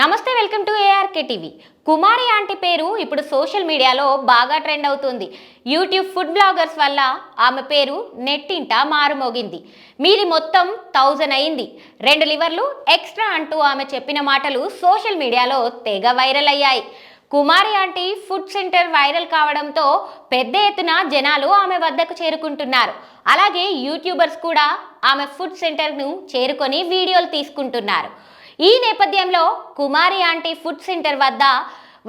నమస్తే welcome to ARK TV Kumari aunty పేరు ఇప్పుడు సోషల్ మీడియాలో బాగా ట్రెండ్ అవుతుంది. యూట్యూబ్ ఫుడ్ బ్లాగర్స్ వల్ల ఆమె పేరు నెట్టింట మారుమోగింది. మీది మొత్తం థౌజండ్ అయింది. రెండు లివర్లు ఎక్స్ట్రా అంటూ ఆమె చెప్పిన మాటలు సోషల్ మీడియాలో తెగ వైరల్ అయ్యాయి. Kumari aunty food centre viral కావడంతో పెద్ద ఎత్తున జనాలు ఆమె వద్దకు చేరుకుంటున్నారు. అలాగే యూట్యూబర్స్ కూడా ఆమె ఫుడ్ సెంటర్ను చేరుకొని వీడియోలు తీసుకుంటున్నారు. ఈ నేపథ్యంలో కుమారి ఆంటీ ఫుడ్ సెంటర్ వద్ద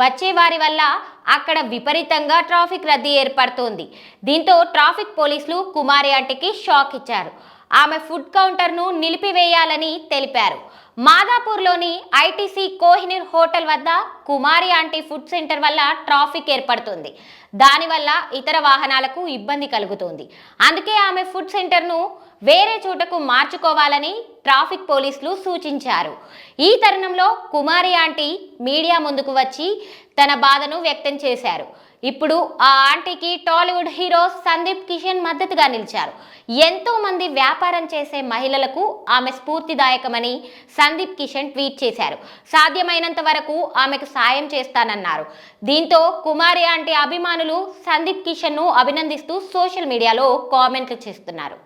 వచ్చే వారి వల్ల అక్కడ విపరీతంగా ట్రాఫిక్ రద్దీ ఏర్పడుతోంది. దీంతో ట్రాఫిక్ పోలీసులు కుమారి ఆంటీకి షాక్ ఇచ్చారు. ఆమె ఫుడ్ కౌంటర్ను నిలిపివేయాలని తెలిపారు. మాదాపూర్లోని ఐటీసీ కోహినూర్ హోటల్ వద్ద కుమారి ఆంటీ ఫుడ్ సెంటర్ వల్ల ట్రాఫిక్ ఏర్పడుతుంది. దానివల్ల ఇతర వాహనాలకు ఇబ్బంది కలుగుతుంది. అందుకే ఆమె ఫుడ్ సెంటర్ను వేరే చోటకు మార్చుకోవాలని ట్రాఫిక్ పోలీసులు సూచించారు. ఈ తరుణంలో కుమారి ఆంటీ మీడియా ముందుకు వచ్చి తన బాధను వ్యక్తం చేశారు. ఇప్పుడు ఆ ఆంటీకి టాలీవుడ్ హీరో సందీప్ కిషన్ మద్దతుగా నిలిచారు. ఎంతో మంది వ్యాపారం చేసే మహిళలకు ఆమె స్ఫూర్తిదాయకమని సందీప్ కిషన్ ట్వీట్ చేశారు. సాధ్యమైనంత వరకు ఆమెకు సాయం చేస్తానన్నారు. దీంతో కుమారి ఆంటీ అభిమానులు సందీప్ కిషన్ను అభినందిస్తూ సోషల్ మీడియాలో కామెంట్లు చేస్తున్నారు.